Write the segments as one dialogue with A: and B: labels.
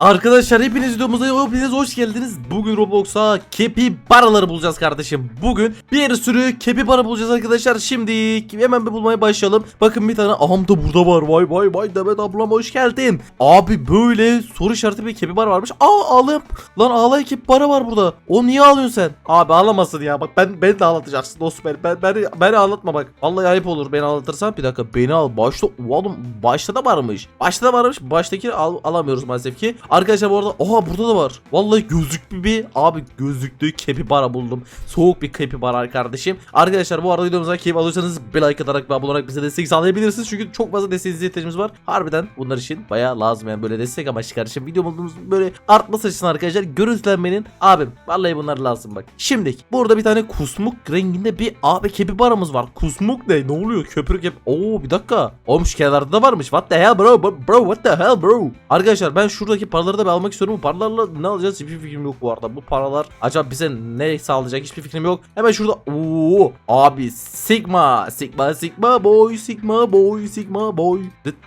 A: Arkadaşlar hepiniz videomuza hepiniz hoş geldiniz. Bugün Roblox'a kepi paraları bulacağız kardeşim. Bugün bir sürü kepi para bulacağız arkadaşlar. Şimdi hemen bir bulmaya başlayalım. Bakın bir tane aham da burada var. Vay vay vay Demet ablam hoş geldin. Abi böyle soru işareti bir kepi para varmış. Aa ağlayayım. Lan ağlay kepi para var burada. O niye ağlıyorsun sen? Abi ağlamasın ya. Bak ben beni de ağlatacaksın dostum beni. Ben, beni, beni ağlatma bak. Vallahi ayıp olur beni ağlatırsan. Bir dakika beni al. Başta oğlum başta da varmış. Başta da varmış. Baştaki al, alamıyoruz maalesef ki. Arkadaşlar bu arada oha burada da var. Vallahi gözlüklü bir abi gözlüklü kepibara buldum. Soğuk bir kepibara kardeşim. Arkadaşlar bu arada videomuza keyif alıyorsanız bir like atarak ve abone olarak bize destek sağlayabilirsiniz. Çünkü çok fazla desteğinize ihtiyacımız var. Harbiden bunlar için bayağı lazım yani böyle destek amaçlı kardeşim. Videomuz böyle artması için arkadaşlar görüntülenmenin abim vallahi bunlar lazım bak. Şimdi burada bir tane kusmuk renginde bir abi kepibaramız var. Kusmuk ne? Ne oluyor? Köpürük kep. Oo bir dakika. Şu kenarda da varmış. What the hell bro? Bro what the hell bro? Arkadaşlar ben şuradaki paraları da bir almak istiyorum. Bu paralarla ne alacağız hiçbir fikrim yok bu arada. Bu paralar acaba bize ne sağlayacak hiçbir fikrim yok. Hemen şurada Oo abi Sigma Sigma Sigma boy Sigma boy Sigma boy.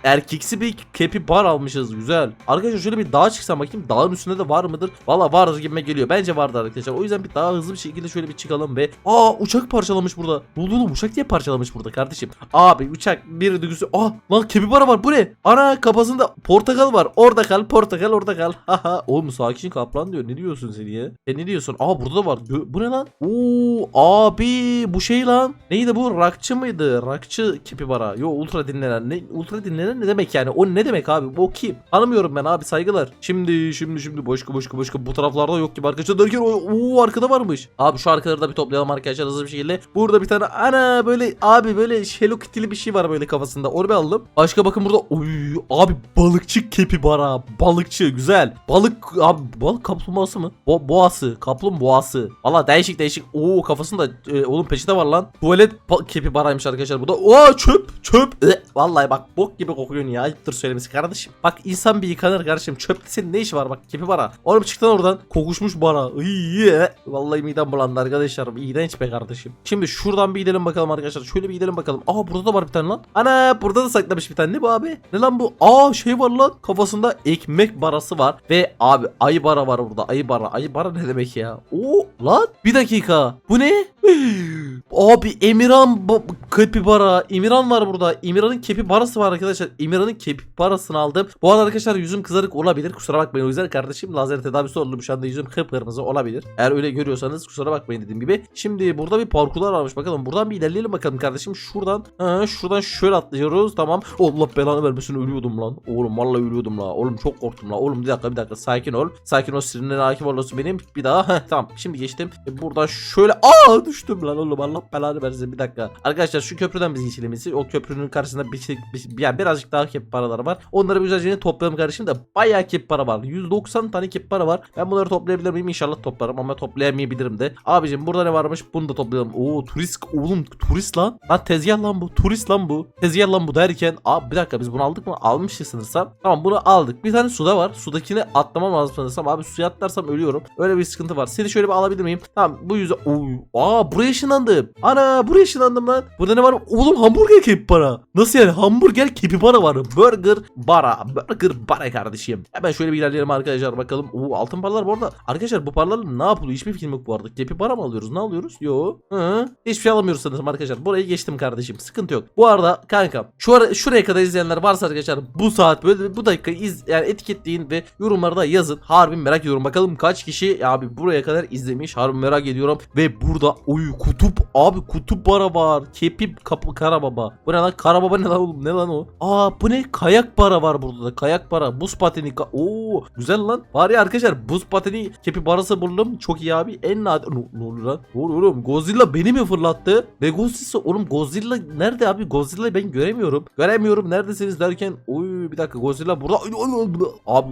A: Erkeksi bir kepi bar almışız güzel. Arkadaşlar şöyle bir dağa çıksam bakayım. Dağın üstünde de var mıdır? Valla vardır gibime geliyor. Bence vardır arkadaşlar. O yüzden bir daha hızlı bir şekilde şöyle bir çıkalım ve Aa uçak parçalamış burada. Ne uçak diye parçalamış burada kardeşim. Abi uçak bir düğüsü. Aa lan kepi bara var bu ne? Ana kafasında portakal var. Orada kal portakal orada kal. Haha. Oğlum sakin kaplan diyor. Ne diyorsun sen ya? Sen ne diyorsun? Aa burada da var. Gö- Bu ne lan? Oo abi bu şey lan. Neydi bu? Rakçı mıydı? Rakçı kepi bara. Yo ultra dinlenen. Ne ultra dinlenen ne demek yani? O ne demek abi? Bu kim? Tanımıyorum ben abi saygılar. Şimdi şimdi şimdi başka başka başka bu taraflarda yok gibi arkadaşlar derken o oo, arkada varmış. Abi şu arkaları da bir toplayalım arkadaşlar hızlı bir şekilde. Burada bir tane ana böyle abi böyle Hello Kitty'li bir şey var böyle kafasında. Onu bir aldım. Başka bakın burada oy abi balıkçı kepi bara. Balıkçı güzel. Balık abi balık kaplumbağası mı? Bo boğası. Kaplumbağası. Valla değişik değişik. Oo kafasında e, oğlum peçete var lan. Tuvalet kepi baraymış arkadaşlar bu da. Oo çöp çöp. E, vallahi bak bok gibi kokuyorsun ya. Ayıptır söylemesi kardeşim. Bak insan bir yıkanır kardeşim. Çöpte senin ne işi var bak kepi bara. Oğlum çıktın oradan. Kokuşmuş bara. İyi. Vallahi midem bulandı arkadaşlar. İğrenç be kardeşim. Şimdi şuradan bir gidelim bakalım arkadaşlar. Şöyle bir gidelim bakalım. Aa burada da var bir tane lan. Ana burada da saklamış bir tane. Ne bu abi? Ne lan bu? Aa şey var lan. Kafasında ekmek barası var. Ve abi ayı bara var burada. Ayı bara. Ayı bara ne demek ya? Oo lan. Bir dakika. Bu ne? Abi Emirhan ba- Kepibara. Emirhan var burada. Emirhan'ın kepibarası var arkadaşlar. Emirhan'ın kepibarasını aldım. Bu arada arkadaşlar yüzüm kızarık olabilir. Kusura bakmayın. O yüzden kardeşim lazer tedavisi oldum. Şu anda yüzüm kıpkırmızı olabilir. Eğer öyle görüyorsanız kusura bakmayın dediğim gibi. Şimdi burada bir parkurlar varmış. Bakalım buradan bir ilerleyelim bakalım kardeşim. Şuradan ha, şuradan şöyle atlıyoruz. Tamam. Allah belanı vermesin ölüyordum lan. Oğlum vallahi ölüyordum la. Oğlum çok korktum la. Oğlum bir dakika bir dakika sakin ol. Sakin ol sinirlerine hakim olursun benim. Bir daha. Heh, tamam. Şimdi geçtim. E, buradan şöyle. Aa düştüm lan oğlum. Allah belanı versin. Bir dakika. Arkadaşlar şu köprüden biz geçelim. O köprünün karşısında bir, şey, bir, yani birazcık daha kep paraları var. Onları güzelce toplayalım kardeşim de bayağı kep para var. 190 tane kep para var. Ben bunları toplayabilir miyim? İnşallah toplarım ama toplayamayabilirim de. Abicim burada ne varmış? Bunu da toplayalım. Oo turist oğlum turist lan. Lan tezgah lan bu. Turist lan bu. Tezgah lan bu derken. Abi bir dakika biz bunu aldık mı? Almışız sanırsam. Tamam bunu aldık. Bir tane suda var. Sudakini atlamam lazım sanırsam. Abi suya atlarsam ölüyorum. Öyle bir sıkıntı var. Seni şöyle bir alabilir miyim? Tamam bu yüzden. Oy. Aa buraya ışınlandım. Ana buraya ışınlandım lan. Burada ne var? Oğlum hamburger kepi para. Nasıl yani? Hamburger kepi para var. Burger bara. Burger bara kardeşim. Hemen şöyle bir ilerleyelim arkadaşlar bakalım. Oo altın paralar bu arada. Arkadaşlar bu paralarla ne yapılıyor? Hiçbir fikrim yok bu arada. Kepi para mı alıyoruz? Ne alıyoruz? Yo. Hı. Hiçbir şey alamıyoruz sanırım arkadaşlar. Burayı geçtim kardeşim. Sıkıntı yok. Bu arada kanka şu ara, şuraya kadar izleyenler varsa arkadaşlar bu saat böyle bu dakika iz yani etiketleyin ve yorumlarda yazın. Harbi merak ediyorum. Bakalım kaç kişi abi buraya kadar izlemiş. Harbi merak ediyorum. Ve burada oy kutup abi kutup para var. Kepi kapı karababa. Bu ne lan? Karababa ne lan oğlum? Ne lan o? Aa bu ne? Kayak para var burada da. Kayak para. Buz pateni. Ka- Oo güzel lan. Var ya arkadaşlar buz pateni kepi parası buldum. Çok iyi abi. En nadir. Ne, ne oluyor lan? Ne oluyor oğlum? Godzilla beni mi fırlattı? Ne Godzilla'sı? Oğlum Godzilla nerede abi? Godzilla'yı ben göremiyorum. Göremiyorum. Neredesiniz derken. Oy bir dakika Godzilla burada. Ay,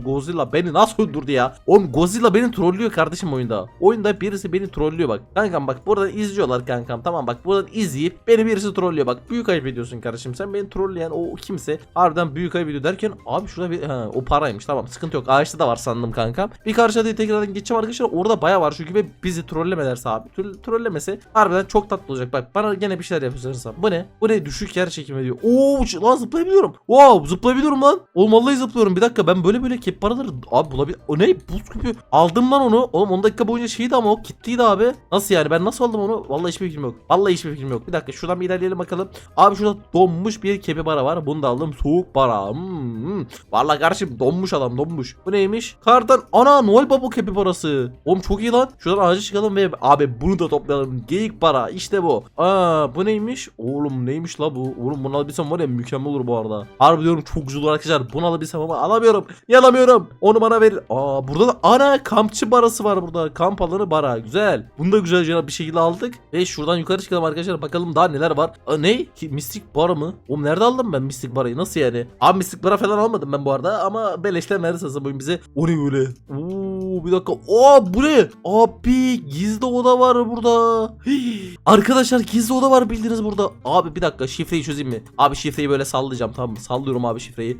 A: Abi Godzilla beni nasıl öldürdü ya? Oğlum Godzilla beni trollüyor kardeşim oyunda. Oyunda birisi beni trollüyor bak. Kankam bak buradan izliyorlar kankam. Tamam bak buradan izleyip beni birisi trollüyor bak. Büyük ayıp ediyorsun kardeşim. Sen beni trolleyen o kimse harbiden büyük ayıp ediyor derken abi şurada bir ha, o paraymış. Tamam sıkıntı yok. Ağaçta da var sandım kankam. Bir karşıya tekrardan geçeceğim arkadaşlar. Orada baya var çünkü ve bizi trollemelerse abi. Tro- trollemese harbiden çok tatlı olacak. Bak bana gene bir şeyler yapıyorsa. Bu ne? Bu ne? Düşük yer çekimi diyor. Oo lan zıplayabiliyorum. Wow zıplayabiliyorum lan. Oğlum vallahi zıplıyorum. Bir dakika ben böyle böyle kep paraları abi bulabilir. O ne? Buz küpü. Aldım lan onu. Oğlum 10 dakika boyunca şeydi ama o kitliydi abi. Nasıl yani? Ben nasıl aldım onu? Vallahi hiçbir fikrim yok. Vallahi hiçbir fikrim yok. Bir dakika şuradan bir ilerleyelim bakalım. Abi şurada donmuş bir kepi para var. Bunu da aldım. Soğuk para. Hmm. Vallahi kardeşim donmuş adam donmuş. Bu neymiş? Kardan ana Noel Baba kepi parası. Oğlum çok iyi lan. Şuradan ağaca çıkalım ve abi bunu da toplayalım. Geyik para. İşte bu. Aa bu neymiş? Oğlum neymiş la bu? Oğlum bunu alabilsem var ya mükemmel olur bu arada. Harbi diyorum çok güzel arkadaşlar. Bunu alabilsem ama alamıyorum. Yalamıyorum. Onu bana verin. Aa burada da ana kampçı barası var burada. Kamp alanı bara. Güzel. Bunu da güzelce bir şekilde aldık. Ve şuradan yukarı çıkalım arkadaşlar. Bakalım daha neler var. Aa, ne? Mistik bara mı? Oğlum nerede aldım ben mistik barayı? Nasıl yani? Abi mistik bara falan almadım ben bu arada. Ama beleşten nerede sanırsam oyun bize. O ne öyle? Oo bir dakika. Aa bu ne? Abi gizli oda var burada. Arkadaşlar gizli oda var bildiğiniz burada. Abi bir dakika şifreyi çözeyim mi? Abi şifreyi böyle sallayacağım tamam mı? Sallıyorum abi şifreyi.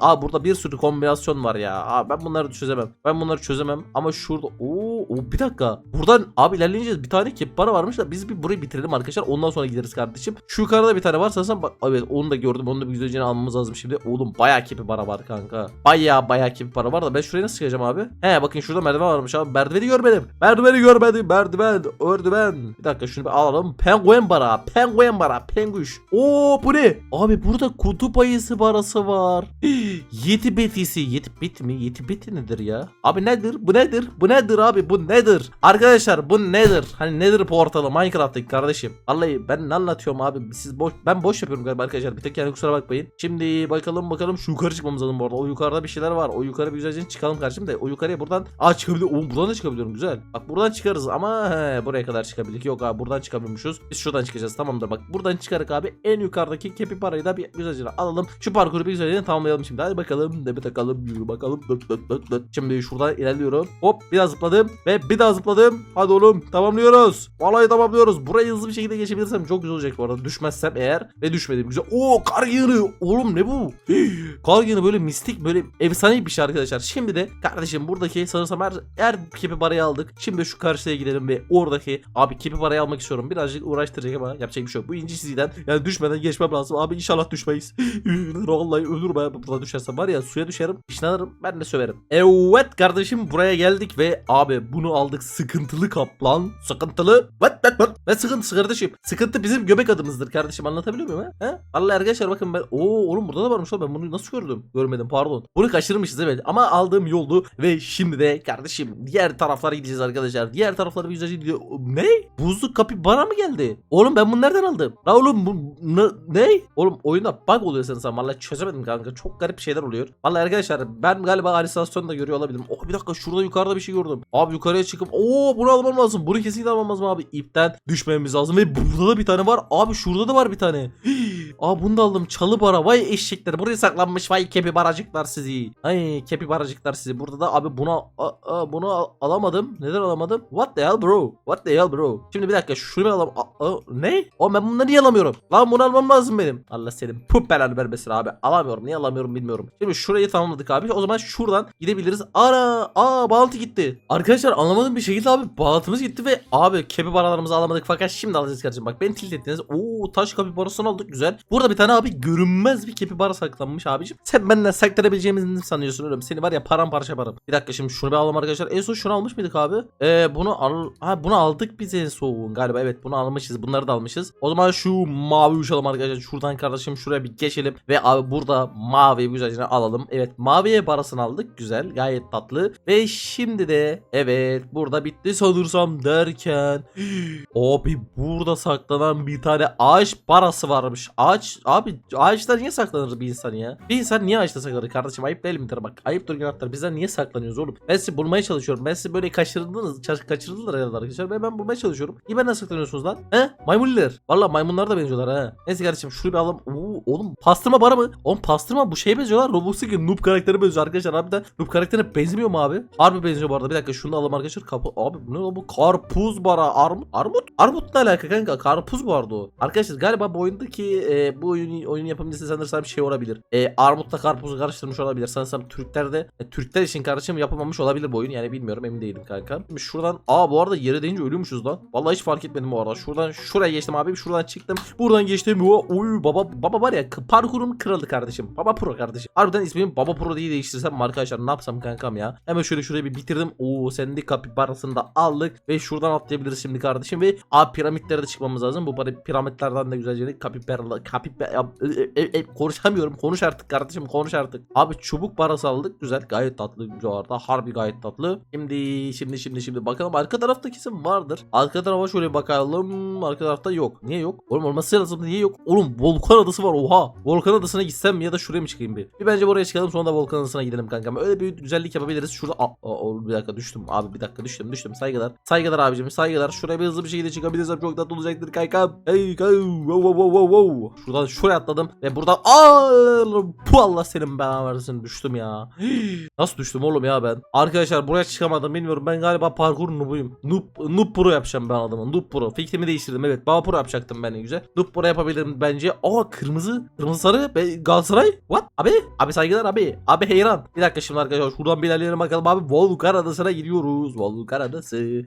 A: Abi burada bir sürü kombinasyon var ya. Abi ben bunları çözemem. Ben bunları çözemem. Ama şurada Oo, oo bir dakika. Buradan abi ilerleyeceğiz. Bir tane kep para varmış da biz bir burayı bitirelim arkadaşlar. Ondan sonra gideriz kardeşim. Şu yukarıda bir tane var sanırsam. Bak, evet onu da gördüm. Onu da bir güzelce almamız lazım şimdi. Oğlum bayağı kepi para var kanka. Bayağı bayağı kepi para var da ben şuraya nasıl çıkacağım abi? He bakın şurada merdiven varmış abi. Merdiveni görmedim. Merdiveni görmedim. Merdiven. Merdiven. Bir dakika şunu bir alalım. Penguen bara. Penguen bara. Penguş. Oo bu ne? Abi burada kutup ayısı barası var. Yeti betisi. Yeti bit mi? Yeti beti nedir ya? Abi nedir? Bu nedir? Bu nedir abi? Bu nedir? Arkadaşlar bu nedir? Hani nedir portalı Minecraft'taki kardeşim? Vallahi ben ne anlatıyorum abi? Siz boş ben boş yapıyorum galiba arkadaşlar. Bir tek yani kusura bakmayın. Şimdi bakalım bakalım şu yukarı çıkmamız lazım bu arada. O yukarıda bir şeyler var. O yukarı bir güzelce çıkalım kardeşim de. O yukarıya buradan Aa çıkabiliyor. Buradan da çıkabiliyorum güzel. Bak buradan çıkarız ama he, buraya kadar çıkabildik. Yok abi buradan çıkamıyormuşuz. Biz şuradan çıkacağız tamamdır bak. Buradan çıkarak abi en yukarıdaki kepi parayı da bir güzelce alalım. Şu parkuru bir güzelce tamamlayalım şimdi. Hadi bakalım. Ne bir takalım. Yürü bakalım. Dıt dıt dıt dıt. Şimdi şuradan ilerliyorum. Hop bir daha zıpladım ve bir daha zıpladım. Hadi oğlum tamamlıyoruz. Vallahi tamamlıyoruz. Burayı hızlı bir şekilde geçebilirsem çok güzel olacak bu arada. Düşmezsem eğer ve düşmedim. Güzel. Oo kar yığını. Oğlum ne bu? kar yığını böyle mistik böyle efsane bir şey arkadaşlar. Şimdi de kardeşim buradaki sanırsam her, her kepi parayı aldık. Şimdi şu karşıya gidelim ve oradaki abi kepi parayı almak istiyorum. Birazcık uğraştıracak ama yapacak bir şey yok. Bu inci çizgiden yani düşmeden geçmem lazım. Abi inşallah düşmeyiz. Vallahi ölürüm ben burada düşersem var ya suya düşerim. İşlanırım ben de söverim. Evet kardeşim buraya geldik ve abi bunu aldık sıkıntılı kaplan. Sıkıntılı. What what what? Ne sıkıntısı kardeşim? Sıkıntı bizim göbek adımızdır kardeşim anlatabiliyor muyum ha? He? Vallahi arkadaşlar bakın ben Oo oğlum burada da varmış lan ben bunu nasıl gördüm? Görmedim pardon. Bunu kaçırmışız evet ama aldığım yoldu ve şimdi de kardeşim diğer taraflara gideceğiz arkadaşlar. Diğer taraflara bir güzelce. Ne? Buzlu kapı bana mı geldi? Oğlum ben bunu nereden aldım? La oğlum bu ne? Oğlum oyunda bug oluyor sanırsam. Vallahi çözemedim kanka. Çok garip şeyler oluyor. Vallahi arkadaşlar ben galiba halüsinasyon da görüyor olabilirim. Oh bir dakika şurada yukarıda bir şey gördüm. Abi yukarıya çıkıp Oo bunu almam lazım. Bunu kesinlikle almam lazım abi. İpten düşmememiz lazım ve burada da bir tane var. Abi şurada da var bir tane. Aa bunu da aldım. Çalı bara. Vay eşekler. Buraya saklanmış. Vay kepi baracıklar sizi. Ay kepi baracıklar sizi. Burada da abi buna a, a, bunu al- alamadım. Neden alamadım? What the hell bro? What the hell bro? Şimdi bir dakika şunu bir alalım. A- ne? O ben bunları niye alamıyorum? Lan bunu almam lazım benim. Allah senin pup belanı vermesin abi. Alamıyorum. Niye alamıyorum bilmiyorum. Şimdi şurayı tamamladık abi. O zaman şuradan gidebiliriz. Ara. Aa bağlantı gitti. Arkadaşlar anlamadığım bir şekilde abi bağlantımız gitti ve abi kepi paralarımızı alamadık fakat şimdi alacağız kardeşim. Bak beni tilt ettiniz. Oo taş kapi parasını aldık güzel. Burada bir tane abi görünmez bir kepi para saklanmış abicim. Sen benden saklanabileceğimizi mi sanıyorsun oğlum? Seni var ya paramparça yaparım. Bir dakika şimdi şunu bir alalım arkadaşlar. En son şunu almış mıydık abi? Ee, bunu al ha bunu aldık biz en son galiba. Evet bunu almışız. Bunları da almışız. O zaman şu mavi uçalım arkadaşlar. Şuradan kardeşim şuraya bir geçelim ve abi burada mavi güzelce alalım. Evet maviye parasını aldık. Güzel. Gayet tatlı. Ve şimdi de evet burada bitti sanırsam derken abi burada saklanan bir tane ağaç parası varmış. Ağaç abi ağaçta niye saklanır bir insan ya? Bir insan niye ağaçta saklanır kardeşim? Ayıp değil midir bak? Ayıptır günahtır. Bizden niye saklanıyoruz oğlum? Ben sizi bulmaya çalışıyorum. Ben sizi böyle kaçırdınız. Kaçırdılar herhalde arkadaşlar. Ben, ben bulmaya çalışıyorum. Niye benden saklanıyorsunuz lan? He? Maymunlar. Valla maymunlar da benziyorlar ha. Neyse kardeşim şunu bir alalım. Oo, oğlum pastırma bara mı? Oğlum pastırma bu şeye benziyorlar. Robux'taki noob karakteri benziyor arkadaşlar. Harbiden noob karakterine benzemiyor mu abi? Harbi benziyor bu arada. Bir dakika şunu da alalım arkadaşlar. Kapı. Abi bu ne bu? Karpuz bara. Armut. Armut. Armut ne alaka kanka? Karpuz bu arada o. Arkadaşlar galiba bu oyundaki e, Ve bu oyun, oyun yapımcısı sanırsam şey olabilir. E, armutla karpuzu karıştırmış olabilir. Sanırsam Türklerde e, Türkler için karışım yapılmamış olabilir bu oyun. Yani bilmiyorum emin değilim kanka. Şimdi şuradan aa bu arada yere değince ölüyormuşuz lan. Vallahi hiç fark etmedim bu arada. Şuradan şuraya geçtim abi. Şuradan çıktım. Buradan geçtim. Oy baba baba var ya parkurun kralı kardeşim. Baba Pro kardeşim. Harbiden ismimi Baba Pro diye değiştirsem mi arkadaşlar ne yapsam kankam ya. Hemen şöyle şurayı bir bitirdim. Oo sendi kapibarasını da aldık. Ve şuradan atlayabiliriz şimdi kardeşim. Ve abi piramitlere de çıkmamız lazım. Bu para- piramitlerden de güzelce kapibara ya, e, e, e, konuşamıyorum. Konuş artık kardeşim konuş artık. Abi çubuk parası aldık. Güzel gayet tatlı bu arada. Harbi gayet tatlı. Şimdi şimdi şimdi şimdi bakalım arka tarafta kesin vardır. Arka tarafa şöyle bakalım. Arka tarafta yok. Niye yok? Oğlum olması lazım niye yok? Oğlum volkan adası var oha. Volkan adasına gitsem ya da şuraya mı çıkayım bir? Bir bence buraya çıkalım sonra da volkan adasına gidelim kankam. Öyle bir güzellik yapabiliriz. Şurada Aa, aa, bir dakika düştüm. Abi bir dakika düştüm düştüm. Saygılar. Saygılar abicim saygılar. Şuraya bir hızlı bir şekilde çıkabilirsem çok tatlı olacaktır kankam. Hey kankam. Wow, wow, wow, wow. Şuradan şuraya atladım ve buradan aa bu Allah senin belanı versin düştüm ya. Nasıl düştüm oğlum ya ben? Arkadaşlar buraya çıkamadım bilmiyorum. Ben galiba parkur noobuyum. Noob, noob pro yapacağım ben adamı. Noob pro. Fikrimi değiştirdim evet. Baba pro yapacaktım ben güzel. Noob pro yapabilirim bence. Aa kırmızı. Kırmızı sarı. Be Galatasaray. What? Abi. Abi saygılar abi. Abi heyran. Bir dakika şimdi arkadaşlar. Şuradan bir ilerleyelim bakalım abi. Volkan adasına gidiyoruz. Volkan adası.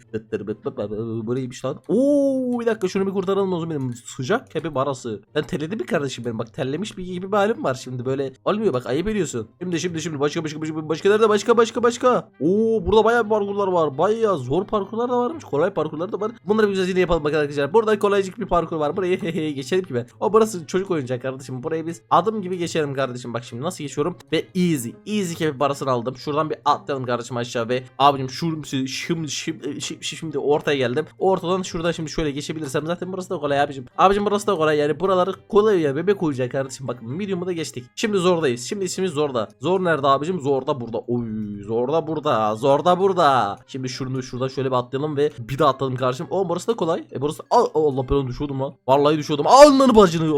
A: Buraymış lan. Oo bir dakika şunu bir kurtaralım o zaman. Sıcak kepi barası. Ben terledi bir kardeşim benim. Bak terlemiş bir gibi bir halim var şimdi böyle. Olmuyor bak ayıp ediyorsun. Şimdi şimdi şimdi başka başka başka başka nerede başka başka başka. Oo burada bayağı bir parkurlar var. Bayağı zor parkurlar da varmış. Kolay parkurlar da var. Bunları bir güzelce yapalım bakalım arkadaşlar. Burada kolaycık bir parkur var. Burayı hehe geçelim ben. O burası çocuk oyuncak kardeşim. Burayı biz adım gibi geçelim kardeşim. Bak şimdi nasıl geçiyorum. Ve easy. Easy kepi parasını aldım. Şuradan bir atlayalım kardeşim aşağı ve abicim şu şimdi, şimdi, şimdi, şimdi ortaya geldim. Ortadan şuradan şimdi şöyle geçebilirsem zaten burası da kolay abicim. Abicim burası da kolay yani buraları kolay ya bebek oyuncak kardeşim. Bakın medium'u da geçtik. Şimdi zordayız. Şimdi ismimiz zorda. Zor nerede abicim? Zorda burada. Oy zorda burada. Zorda burada. Şimdi şunu şurada şöyle bir atlayalım ve bir daha atladım kardeşim. O burası da kolay. E burası Aa, Allah ben düşüyordum lan. Vallahi düşüyordum. Alnını bacını.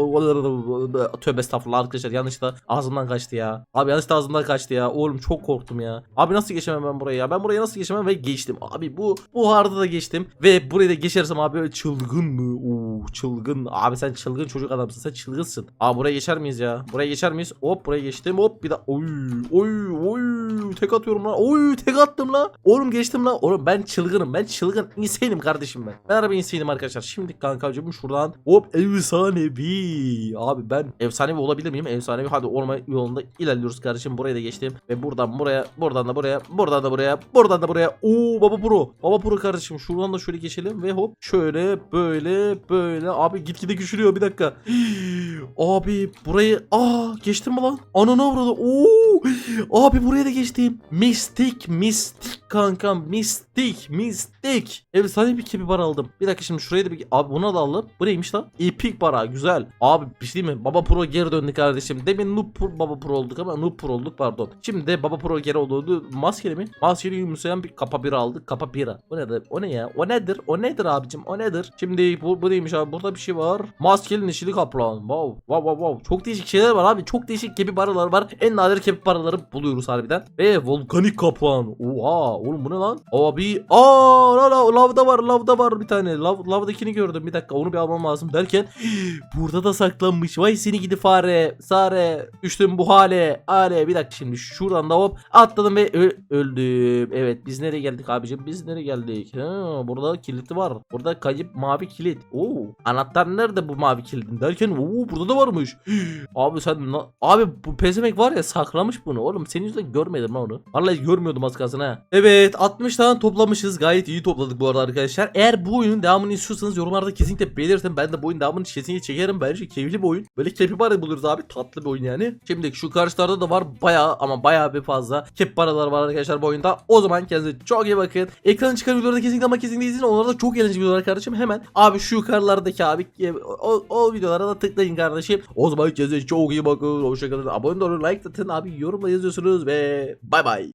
A: Tövbe estağfurullah arkadaşlar yanlışlıkla ağzımdan kaçtı ya. Abi yanlışlıkla ağzımdan kaçtı ya. Oğlum çok korktum ya. Abi nasıl geçemem ben buraya ya? Ben buraya nasıl geçemem ve geçtim. Abi bu bu harda da geçtim ve burayı da geçersem abi çılgın mı? Oo çılgın. Abi sen çılgın çocuk adamsın. Sen çılgınsın. Abi buraya geçer miyiz ya? Buraya geçer miyiz? Hop buraya geçtim. Hop bir daha. Oy oy oy tek atıyorum lan. Oy tek attım lan. Oğlum geçtim lan. Oğlum ben çılgınım. Ben çılgın insanım kardeşim ben. Ben araba insanım arkadaşlar. Şimdi kankacığım şuradan hop efsanevi. Abi ben efsanevi olabilir miyim? Efsanevi hadi olma yolunda ilerliyoruz kardeşim. Buraya da geçtim ve buradan buraya, buradan da buraya, buradan da buraya, buradan da buraya. Oo baba pro. Baba pro kardeşim. Şuradan da şöyle geçelim ve hop şöyle böyle böyle. Abi gitgide küçülüyor bir dakika. Abi burayı aa geçtim mi lan? Ananı avradı. Oo! Abi buraya da geçtim. Mistik, mistik kankam. Mistik, mistik. Efsane bir kepi bar aldım. Bir dakika şimdi şuraya da bir abi buna da alalım. Bu neymiş lan? Epic bara güzel. Abi bir şey mi? Baba Pro geri döndü kardeşim. Demin Noob Pro, Baba Pro olduk ama Noob Pro olduk pardon. Şimdi de Baba Pro geri oldu. Maskeli mi? Maskeli yumuşayan bir kapa bira aldık. Kapa bira. O nedir? O ne ya? O nedir? O nedir abicim? O nedir? Şimdi bu, bu neymiş abi? Burada bir şey var. Maskeli neşili kaplan. Wow. Wow wow wow. Çok değişik şeyler var abi. Çok değişik kepi baralar var. En nadir kepi baraları buluyoruz harbiden. Ve volkanik kaplan. Oha. Oğlum bu ne lan? Abi. Aa la, la, lavda var. Lavda var bir tane. Lav, lavdakini gördüm. Bir dakika onu bir almam lazım derken burada da saklanmış. Vay seni gidi fare. Sare. Düştüm bu hale. Hale. Bir dakika şimdi şuradan da hop atladım ve öldüm. Evet biz nereye geldik abicim? Biz nereye geldik? Ha, burada kilitli var. Burada kayıp mavi kilit. Oo. Anahtar nerede bu mavi kilidin derken oo burada da varmış. Abi sen abi bu pezemek var ya saklamış bunu. Oğlum senin yüzünden görmedim lan onu. Vallahi görmüyordum az kalsın ha. Evet 60 tane toplamışız. Gayet iyi topladık bu arada arkadaşlar. Eğer bu oyunun devamını istiyorsanız yorumlarda kesinlikle belirtin. Ben de bu oyunun devamını kesinlikle çekerim. Bence keyifli bir oyun. Böyle kepibara buluruz abi. Tatlı bir oyun yani. Şimdi şu karşılarda da var bayağı ama bayağı bir fazla kepibaralar var arkadaşlar bu oyunda. O zaman kendinize çok iyi bakın. Ekranı çıkan videoları kesinlikle ama kesinlikle izleyin. Onlar da çok eğlenceli videolar kardeşim. Hemen abi şu yukarılardaki abi o, o videolara da tıklayın kardeşim. O zaman kendinize çok iyi bakın. Hoşçakalın. Abone olun, like atın abi. Yorumla yazıyorsunuz ve bay bay.